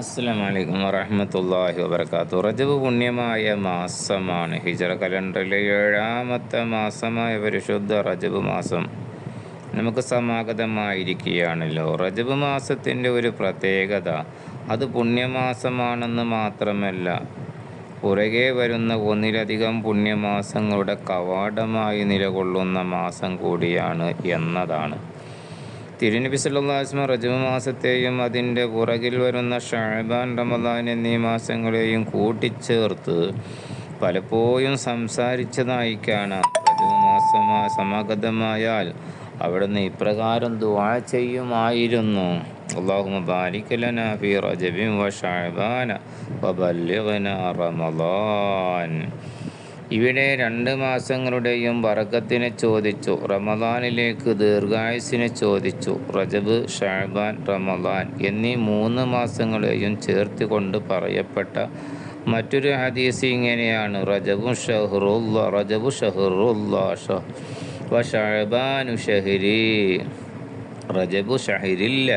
അസ്സാം വലൈക്കും വറഹമത്തല്ലാഹി വബർക്കാത്തു റജബ് പുണ്യമായ മാസമാണ്. ഹിജറ കലണ്ടറിലെ ഏഴാമത്തെ മാസമായ പരിശുദ്ധ റജബ് മാസം നമുക്ക് സമാഗതമായിരിക്കുകയാണല്ലോ. റജബ് മാസത്തിന്റെ ഒരു പ്രത്യേകത അത് പുണ്യമാസമാണെന്ന് മാത്രമല്ല പുറകെ വരുന്ന ഒന്നിലധികം പുണ്യമാസങ്ങളുടെ കവാടമായി നിലകൊള്ളുന്ന മാസം കൂടിയാണ് എന്നതാണ്. തിരുനബി സല്ലാസ്മ റജബ് മാസത്തെയും അതിന്റെ പുറകിൽ വരുന്ന ഷാബാൻ റമദാൻ എന്നീ മാസങ്ങളെയും കൂട്ടിച്ചേർത്ത് പലപ്പോഴും സംസാരിച്ചതായി കാണാം. റജബ് സമാഗതമായാൽ അവിടുന്ന് ഇപ്രകാരം ദുവാ ചെയ്യുമായിരുന്നു. അള്ളാഹു ബാരിക്കലന ഫി റജബിൻ വ റമദാൻ. ഇവിടെ രണ്ട് മാസങ്ങളുടെയും വറക്കത്തിനെ ചോദിച്ചു. റമദാനിലേക്ക് ദീർഘായുസിനെ ചോദിച്ചു. റജബ് ഷാബാൻ റമദാൻ എന്നീ മൂന്ന് മാസങ്ങളെയും ചേർത്തുകൊണ്ട് പറയപ്പെട്ട മറ്റൊരു ഹദീസ് ഇങ്ങനെയാണ്. റജബു ഷഹറുല്ല റജബു ഷഹറുല്ല വഷാബാനു ഷഹരി റജബു ഷഹരില്ല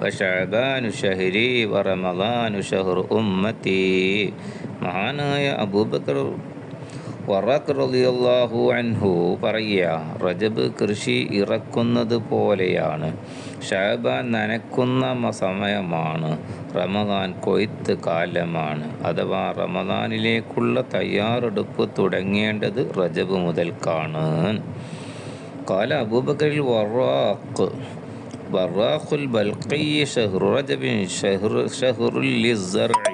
വഷാബാനു ഷഹരി വറമദാനു ഷഹർ ഉമ്മത്തി. മഹാനായ അബൂബക്കർ വറഖ് റളിയല്ലാഹു അൻഹു പറയുക റജബ് കൃഷി ഇറക്കുന്നത് പോലെയാണ്. ഷാബാൻ നനക്കുന്ന സമയമാണ്. റമദാൻ കൊയ്ത്ത് കാലമാണ്. അഥവാ റമദാനിലേക്കുള്ള തയ്യാറെടുപ്പ് തുടങ്ങേണ്ടത് റജബ് മുതൽക്കാണ്. കാല അബൂബക്കറിൽ വറാഖ്. വറാഖുൽ ബൽഖി ഷഹ്റു റജബിൻ ഷഹ്റു ഷഹ്റുൽ ലിസ്സർഇ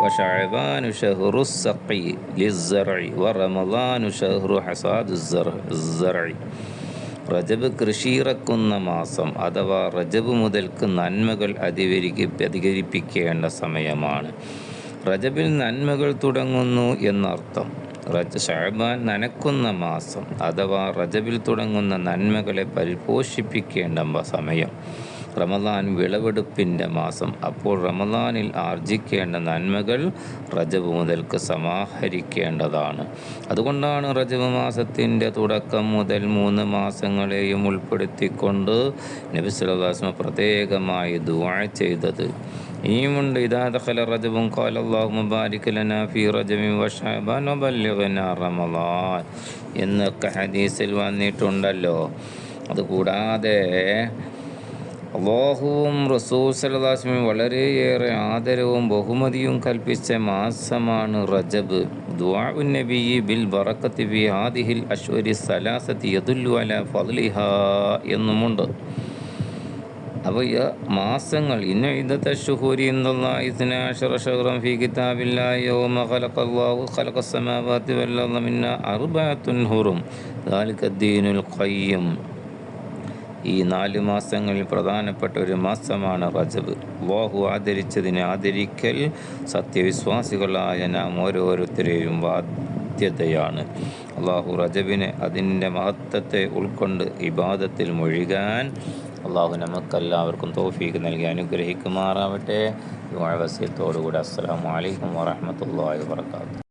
وشعبان شهر السقي للزرع ورمضان شهر حصاد الزرع റജബ് കൃഷിയിറക്കുന്ന മാസം അഥവാ റജബ് മുതൽക്ക് നന്മകൾ അധികരിക്ക് അധികരിപ്പിക്കേണ്ട സമയമാണ് റജബിൽ നന്മകൾ തുടങ്ങുന്നു എന്നർത്ഥം റജ ഷാബാൻ നനക്കുന്ന മാസം അഥവാ റജബിൽ തുടങ്ങുന്ന നന്മകളെ പരിപോഷിപ്പിക്കേണ്ട സമയം റമദാൻ വിളവെടുപ്പിന്റെ മാസം. അപ്പോൾ റമദാനിൽ ആർജിക്കേണ്ട നന്മകൾ റജബ് മുതൽക്ക് സമാഹരിക്കേണ്ടതാണ്. അതുകൊണ്ടാണ് റജബ് മാസത്തിന്റെ തുടക്കം മുതൽ മൂന്ന് മാസങ്ങളെയും ഉൾപ്പെടുത്തിക്കൊണ്ട് നബി സുലഭാസ്മ പ്രത്യേകമായി ദുവാ ചെയ്തത്. ഇനിയുമുണ്ട് ഇതാ ദഖല റജബും ഖാല അല്ലാഹു ഫി ലനാ ഫീ റജബിൻ വശഅബാൻ വബല്ലിഗ്നാ എന്നൊക്കെ ഹദീസിൽ വന്നിട്ടുണ്ടല്ലോ. അതുകൂടാതെ അള്ളാഹുവും റസൂൽ സലദാസ്മിയും വളരെയേറെ ആദരവും ബഹുമതിയും കൽപ്പിച്ച മാസമാണ് റജബ്. ബിൽ അശ്വരി സലാസത്തി എന്നുമുണ്ട്. അപ്പോൾ മാസങ്ങൾ ഇന്ന ഇന്നത്തെ ഈ നാല് മാസങ്ങളിൽ പ്രധാനപ്പെട്ട ഒരു മാസമാണ് റജബ്. അള്ളാഹു ആദരിച്ചതിനെ ആദരിക്കൽ സത്യവിശ്വാസികളായ നാം ഓരോരുത്തരെയും ബാധ്യതയാണ്. അള്ളാഹു റജബിനെ അതിന്റെ മഹത്വത്തെ ഉൾക്കൊണ്ട് ഇബാദത്തിൽ മുഴുകാൻ അള്ളാഹു നമുക്കെല്ലാവർക്കും തോഫീക്ക് നൽകി അനുഗ്രഹിക്കുമാറാവട്ടെ. വസീത്തോടുകൂടി അസ്സാം വലൈക്കും വാഹമത്തല്ലാ വാത്തു